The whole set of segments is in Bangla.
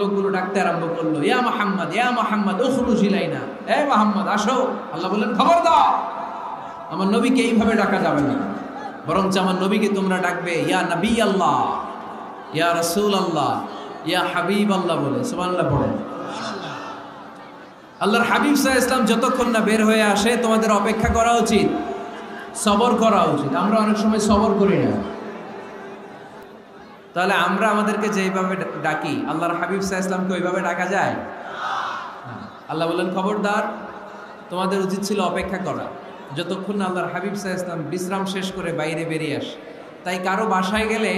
লোকগুলো ডাকতে আরম্ভ করল, ইয়া মোহাম্মদ ইয়া মোহাম্মদ জিলাইনা এ মোহাম্মদ, আসো। আল্লাহ বললেন খবর দাও আমার নবীকে এইভাবে ডাকা যাবে না। বরঞ্চ আমার নবীকে তোমরা ডাকবে, ইয়া নবী আল্লাহ ইয়া রসুল আল্লাহ ইয়া হাবিব আল্লাহ বলে আল্লাহর হাবিব সাহা ইসলাম যতক্ষণ না বের হয়ে আসে, তোমাদের অপেক্ষা করা উচিত, সবর করা উচিত। আমরা অনেক সময় সবর করি না। তাহলে আমরা আমাদেরকে যেইভাবে ডাকি, আল্লাহর হাবিব সাহা ইসলামকে ওইভাবে ডাকা যায়? আল্লাহ বললেন খবরদার, তোমাদের উচিত ছিল অপেক্ষা করা। যতক্ষণ না আল্লাহর হাবিব সাহা ইসলাম বিশ্রাম শেষ করে বাইরে বেরিয়ে আসে, তাই কারও বাসায় গেলে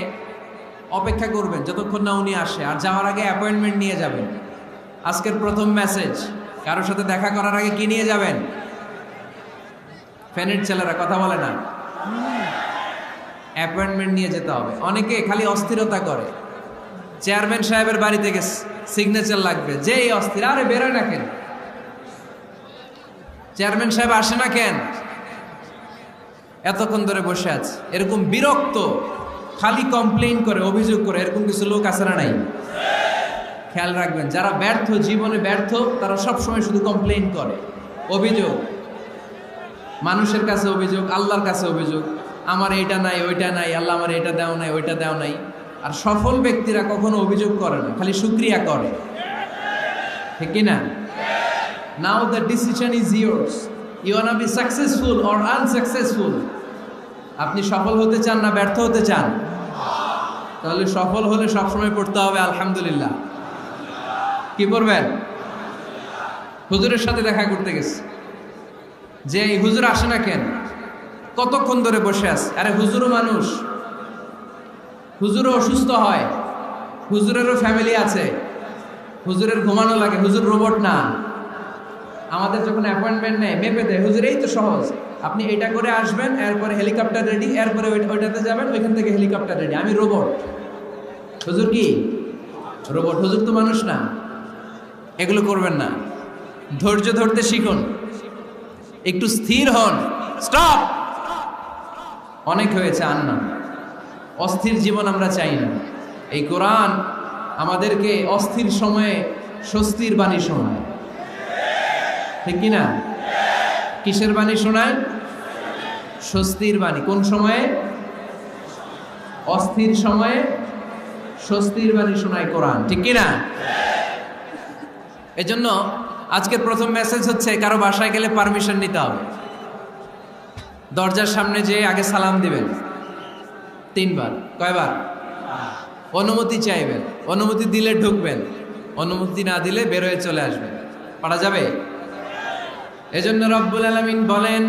অপেক্ষা করবেন, যতক্ষণ না উনি আসে। আর যাওয়ার আগে অ্যাপয়েন্টমেন্ট নিয়ে যাবেন। আজকের প্রথম মেসেজ কারোর সাথে দেখা করার আগে কি নিয়ে যাবেন? ফ্যানের ছেলেরা কথা বলে না। অ্যাপয়েন্টমেন্ট নিয়ে যেতে হবে। অনেকে খালি অস্থিরতা করে। চেয়ারম্যান সাহেবের বাড়ি থেকে সিগনেচার লাগবে। যেই অস্থির, আরে বেরোয় না কেন? চেয়ারম্যান সাহেব আসে না কেন? এতক্ষণ ধরে বসে আছে। এরকম বিরক্ত, খালি কমপ্লেইন করে, অভিযোগ করে, এরকম কিছু লোক আছে না নাই? খেয়াল রাখবেন, যারা ব্যর্থ, জীবনে ব্যর্থ, তারা সবসময় শুধু কমপ্লেন করে। অভিযোগ। মানুষের কাছে অভিযোগ, আল্লাহর কাছে অভিযোগ। আমার এটা নাই, ওইটা নাই, আল্লাহ আমার এটা দেও নাই, ওইটা দেও নাই। আর সফল ব্যক্তিরা কখনো অভিযোগ করে না, খালি সুক্রিয়া করে। ঠিক কি না? Now the decision is yours you wanna be successful or unsuccessful আপনি সফল হতে চান না ব্যর্থ হতে চান? তাহলে সফল হলে সবসময় পড়তে হবে আলহামদুলিল্লাহ। কি পড়বেন? হুজুরের সাথে দেখা করতে গেছে। যে এই হুজুর আসে না কেন? কতক্ষণ ধরে বসে আছে? আরে হুজুরও মানুষ। হুজুরও অসুস্থ হয়। হুজুরেরও ফ্যামিলি আছে। হুজুরের ঘুমানো লাগে। হুজুর রোবট না। আমাদের যখন অ্যাপয়েন্টমেন্ট নেয়, মেপে দেয়, হুজুর, এই তো সহজ। আপনি এটা করে আসবেন, এরপরে হেলিকপ্টার রেডি এরপরে ওইটাতে যাবেন, ওইখান থেকে হেলিকপ্টার রেডি আমি রোবট হুজুর কি? রোবট হুজুর তো মানুষ না। এগুলো করবেন না। ধৈর্য ধরতে শিখুন। একটু স্থির হন। স্টপ অনেক হয়েছে আর না অস্থির জীবন আমরা চাই না। এই কোরআন আমাদেরকে অস্থির সময়ে স্বস্তির বাণী শোনায়। ঠিক কি না কিসের বাণী শোনায়? স্বস্তির বাণী। কোন সময়ে? অস্থির সময়ে স্বস্তির বাণী শোনায় কোরআন। ঠিক কি না এজন্য আজকের প্রথম মেসেজ হচ্ছে, কারও বাসায় গেলে পারমিশন নিতে হবে। দরজার সামনে যে আগে সালাম দিবেন। তিনবার। কয়বার? অনুমতি চাইবেন। অনুমতি দিলে ঢুকবেন। অনুমতি না দিলে বেরোয় চলে আসবেন। পারা যাবে? এজন্য রব্বুল আলামিন বলেন,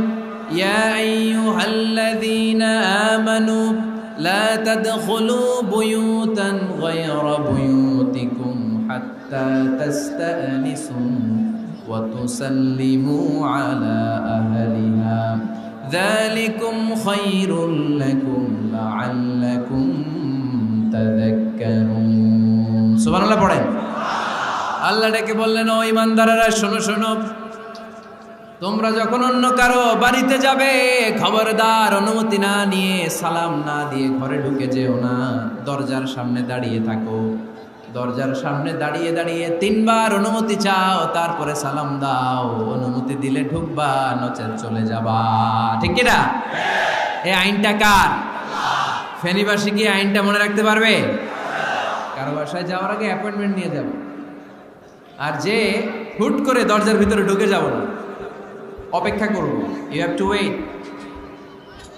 ইয়া আইয়ুহাল্লাযীনা আমানু, লা তাদখুলু বুয়ুতান গায়রা বুয়ুতিকুম হাত্তা তাস্তানিসু ওয়া তুসাল্লিমু আলা আহলিহা ذلكم خير لكم لعلكم تذكرون সুবহানাল্লাহ পড়েন আল্লাহ ডেকে বললেন ও ইমানদারেরা শোনো শোনো তোমরা যখন অন্য কারো বাড়িতে যাবে খবরদার অনুমতি না নিয়ে সালাম না দিয়ে ঘরে ঢুকে যেও না দরজার সামনে দাঁড়িয়ে থাকো দরজার সামনে দাঁড়িয়ে দাঁড়িয়ে তিনবার অনুমতি চাও, তারপরে সালাম দাও। অনুমতি দিলে ঢুকবা, নচেত চলে যাবা। ঠিক কি না? এই আইনটা কার? ফেনীবাসী কি আইনটা মনে রাখতে পারবে? কারও বাসায় যাওয়ার আগে অ্যাপয়েন্টমেন্ট নিয়ে যাবে। আর যে হুট করে দরজার ভিতরে ঢুকে যাব না, অপেক্ষা করব। ইউ হ্যাভ টু ওয়েট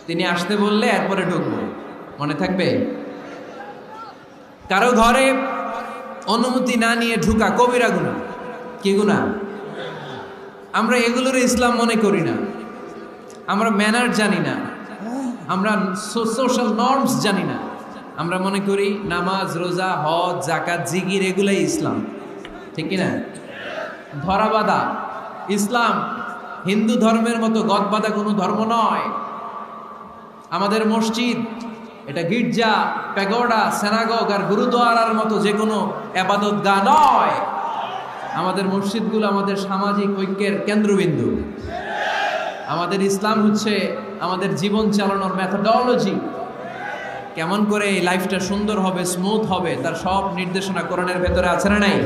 তিনি আসতে বললে এরপরে ঢুকবো। মনে থাকবে? কারও ঘরে অনুমতি না নিয়ে ঢুকা, কবিরা গুণা। কি গুণা? আমরা এগুলোর ইসলাম মনে করি না। আমরা ম্যানার জানি না। আমরা সোশ্যাল নর্মস জানি না। আমরা মনে করি নামাজ, রোজা, হজ জাকাত জিগির এগুলাই ইসলাম। ঠিক না? ধরাবাদা ইসলাম হিন্দু ধর্মের মতো গদবাদা কোনো ধর্ম নয়। আমাদের মসজিদ এটা গির্জা প্যাগোডা সেনাগগ আর গুরুদুয়ারার মতো যে কোনো আবাদত গা নয়। আমাদের মসজিদগুলো আমাদের সামাজিক ঐক্যের কেন্দ্রবিন্দু। আমাদের ইসলাম হচ্ছে আমাদের জীবন চালানোর ম্যাথোডলজি কেমন করে এই লাইফটা সুন্দর হবে স্মুথ হবে, তার সব নির্দেশনা কোরআনের ভেতরে আছে না নাই?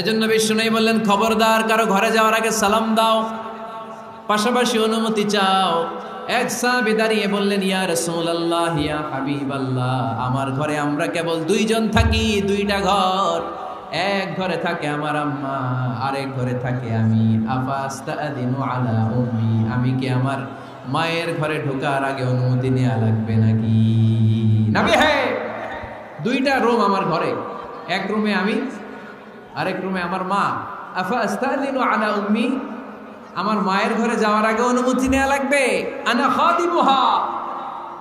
এজন্য বিশ্ব নেই বললেন, খবরদার, কারও ঘরে যাওয়ার আগে সালাম দাও, পাশাপাশি অনুমতি চাও। এক সাহাবী দাঁড়িয়ে বললেন, ইয়া রাসূলুল্লাহ, ইয়া হাবিবাল্লাহ, আমার ঘরে আমরা কেবল দুইজন থাকি, দুইটা ঘর। এক ঘরে থাকে আমার আম্মা, আরেক ঘরে থাকে আমি। আফাস্তাদিনু আলা উম্মি, আমি কি আমার মায়ের ঘরে ঢোকার আগে অনুমতি নেওয়া লাগবে নাকি? নাবি হ্যাঁ দুইটা রুম আমার ঘরে, এক রুমে আমি, আরেক রুমে আমার মা। আফা আস্তাদিনু আলা উম্মি আমার মায়ের ঘরে যাওয়ার আগে অনুমতি নেওয়া লাগবে।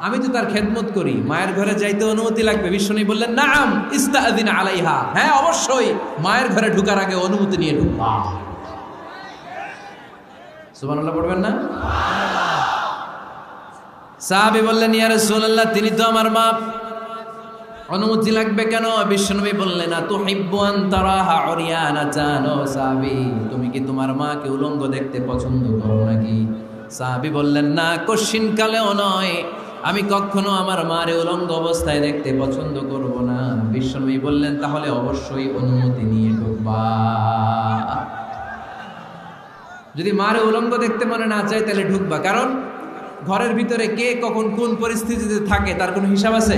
আমি তো তার খেদমত করি। মায়ের ঘরে যাইতে অনুমতি লাগবে। বিশ্বনী বললেন, নাম ইস্তাদিন আলাইহা। হ্যাঁ অবশ্যই। মায়ের ঘরে ঢুকার আগে অনুমতি নিয়ে ঢুকবা পড়বেন না? সাহাবী বললেন, ইয়া রাসূলুল্লাহ, তিনি তো আমার মা অনুমতি লাগবে কেন? বিশ্বনবী বললেন না তো হিব্বান তারাহা অরিয়ানা জানো সাহাবি, তুমি কি তোমার মাকে উলঙ্গ দেখতে পছন্দ করো নাকি? সাহাবি বললেন, না কশিন কালেও নয়। আমি কখনো আমার মারে উলঙ্গ অবস্থায় দেখতে পছন্দ করব না। বিশ্বনবী বললেন, তাহলে অবশ্যই অনুমতি নিয়ে ঢুকবা। যদি মারে উলঙ্গ দেখতে মনে না চায়, তাহলে ঢুকবা। কারণ ঘরের ভিতরে কে কখন কোন পরিস্থিতিতে থাকে, তার কোনো হিসাব আছে?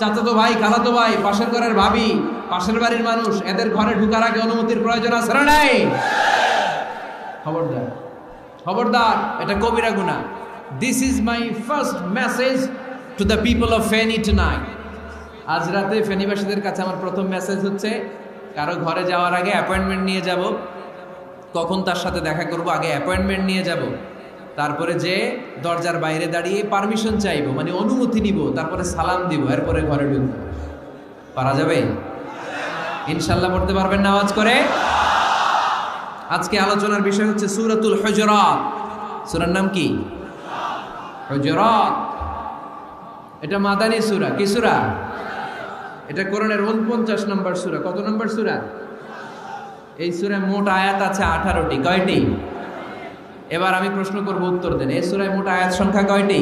চাচাতো ভাই, খালাতো ভাই, পাশের ঘরের ভাবি, পাশের বাড়ির মানুষ, এদের ঘরে ঢুকার আগে অনুমতির প্রয়োজন আছে না নাই? খবরদার খবরদার, এটা কবিরা গুণা। This is my first message to the people of Feni tonight আজ রাতে ফেনিবাসীদের কাছে আমার প্রথম মেসেজ হচ্ছে, কারও ঘরে যাওয়ার আগে অ্যাপয়েন্টমেন্ট নিয়ে যাব। কখন তার সাথে দেখা করব, আগে অ্যাপয়েন্টমেন্ট নিয়ে যাব। তারপরে যে দরজার বাইরে দাঁড়িয়ে পারমিশন চাইব মানে অনুমতি নিব, তারপরে সালাম দিব, এরপরে ঘরে ঢুকবো। পারা যাবে? ইনশাল্লাহ পড়তে পারবেন না আওয়াজ করে? আজকে আলোচনার বিষয় হচ্ছে সুরাতুল হজরাত। সুরার নাম কি? হজরাত। এটা মাদানী সুরা। কি সুরা? এটা কোরআনের উনপঞ্চাশ নম্বর সুরা। কত নম্বর সুরা? এই সুরায় মোট আয়াত আছে আঠারোটি। কয়টি? এবার আমি প্রশ্ন করব উত্তর দেন। এই সুরায় মোট আয়াত সংখ্যা কয়টি?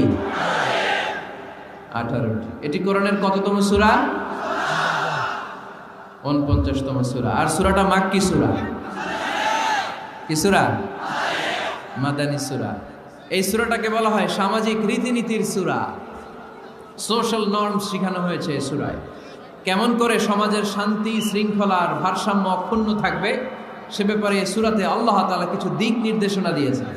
আঠারোটি। এটি কোরআনের কততম সুরা? উনপঞ্চাশতম সুরা। আর সুরাটা মাক্কি সুরা? কি সুরা? মাদানী সুরা। এই সুরাটাকে বলা হয় সামাজিক রীতিনীতির সুরা। সোশ্যাল নর্ম শেখানো হয়েছে এই সুরায়। কেমন করে সমাজের শান্তি, শৃঙ্খলার ভারসাম্য অক্ষুণ্ণ থাকবে সে ব্যাপারে সুরাতে আল্লাহ তালা কিছু দিক নির্দেশনা দিয়েছেন।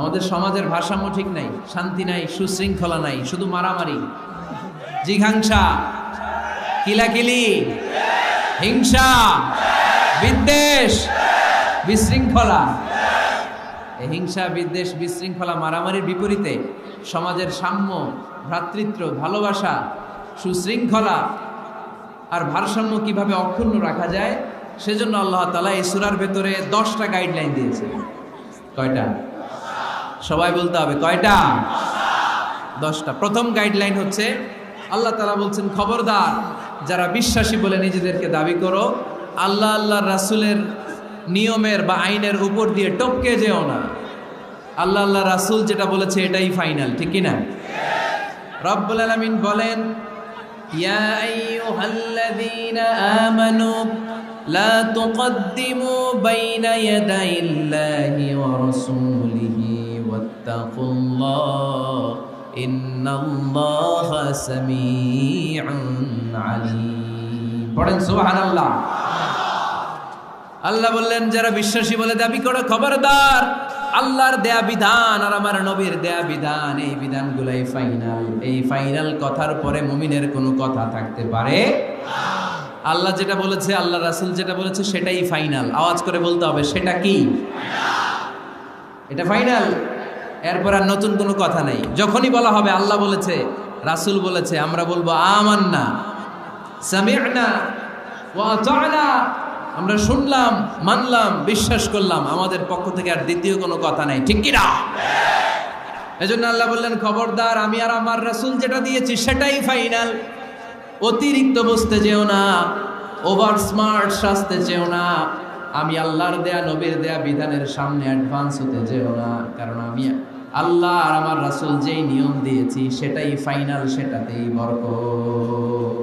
আমাদের সমাজের ভারসাম্য ঠিক নাই, শান্তি নাই, সুশৃঙ্খলা নাই, শুধু মারামারি। জিঘাংসা, কিলাকিলি, হিংসা, বিদ্বেষ, বিশৃঙ্খলা। হিংসা, বিদ্বেষ, বিশৃঙ্খলা, মারামারির বিপরীতে সমাজের সাম্য, ভ্রাতৃত্ব, ভালোবাসা, সুশৃঙ্খলা আর ভারসাম্য কীভাবে অক্ষুণ্ণ রাখা যায় সেজন্য আল্লাহ তালা এই সুরার ভেতরে দশটা গাইডলাইন দিয়েছে। কয়টা? সবাই বলতে হবে, কয়টা? দশটা। প্রথম গাইডলাইন হচ্ছে, আল্লাহ তালা বলছেন, খবরদার, যারা বিশ্বাসী বলে নিজেদেরকে দাবি করো, আল্লাহ আল্লাহ রাসুলের নিয়মের বা আইনের উপর দিয়ে টপকে যেও না। আল্লাহ আল্লাহ রাসুল যেটা বলেছে, এটাই ফাইনাল ঠিক না রব্বুল আলমিন বলেন لا تقدموا بين يدي الله ورسوله واتقوا الله إن الله سميع عليم পড়েন সুবহানাল্লাহ আল্লাহ বললেন যারা বিশ্বাসী বলে দাবি করো খবরদার আল্লাহর দেয়া বিধান আর আমার নবীর দেয়া বিধান এই বিধানগুলাই ফাইনাল এই ফাইনাল কথার পরে মুমিনের কোনো কথা থাকতে পারে আল্লাহ যেটা বলেছে, আল্লাহ রাসুল যেটা বলেছে, সেটাই ফাইনাল আওয়াজ করে বলতে হবে, সেটা কি? এটা ফাইনাল এরপর আর নতুন কোনো কথা নেই। যখনই বলা হবে, আল্লাহ বলেছে, রাসুল বলেছে, আমরা বলব, আমান্না আতা'না। আমরা শুনলাম, মানলাম, বিশ্বাস করলাম, আমাদের পক্ষ থেকে আর দ্বিতীয় কোনো কথা নাই। ঠিক কি না? এজন্য আল্লাহ বললেন, খবরদার, আমি আর আমার রাসূল যেটা দিয়েছি, সেটাই ফাইনাল অতিরিক্ত বুঝতে যেও না ওভার স্মার্ট সাজতে যেও না আমি আল্লাহর দেয়া নবীর দেয়া বিধানের সামনে অ্যাডভান্স হতে যেও না কারণ আমি আল্লাহ আর আমার রাসূল যেই নিয়ম দিয়েছি সেটাই ফাইনাল সেটাতেই বরকত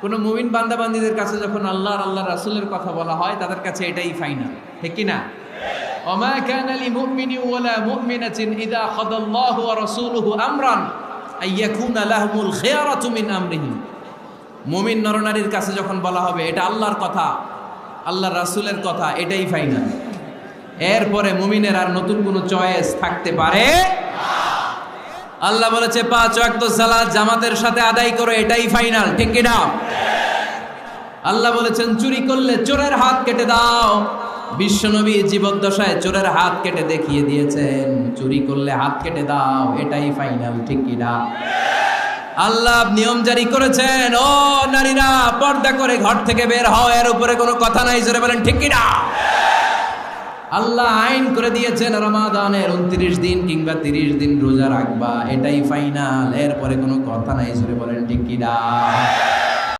কোন মুমিন বান্দাবান্দিদের কাছে যখন আল্লাহ আর আল্লাহ রাসূলের কথা বলা হয় তাদের কাছে এটাই ফাইনাল ঠিক কি না وما كان لمؤمن ولا مؤمنة إذا قضى الله ورسوله أمرا আইয়াকুন আলাহমুল খেয়ারা তুমিন আমরিহি। মমিন নরনারীর কাছে যখন বলা হবে, এটা আল্লাহর কথা, আল্লাহর রাসুলের কথা, এটাই ফাইনাল এরপরে মুমিনের আর নতুন কোনো চয়েস থাকতে পারে? আল্লাহ বলেছে, পাঁচ ওয়াক্ত সালাদ জামাতের সাথে আদায় করো, এটাই ফাইনাল ঠিক না আল্লাহ বলেছেন, চুরি করলে চোরের হাত কেটে দাও। বিশ্বনবী জীবদ্দশায় চোরের হাত কেটে দেখিয়ে দিয়েছেন, চুরি করলে হাত কেটে দাও, এটাই ফাইনাল ঠিক কি না? আল্লাহ নিয়ম জারি করেছেন, ও নারীরা, পর্দা করে ঘর থেকে বের হও, এর উপরে কোনো কথা নাই, জোরে বলেন, ঠিক কি না? আল্লাহ আইন করে দিয়েছেন রমাদানের উনত্রিশ দিন কিংবা তিরিশ দিন রোজা রাখবা, এটাই ফাইনাল এরপরে কোনো কথা নাই, জোরে বলেন, ঠিক কি না?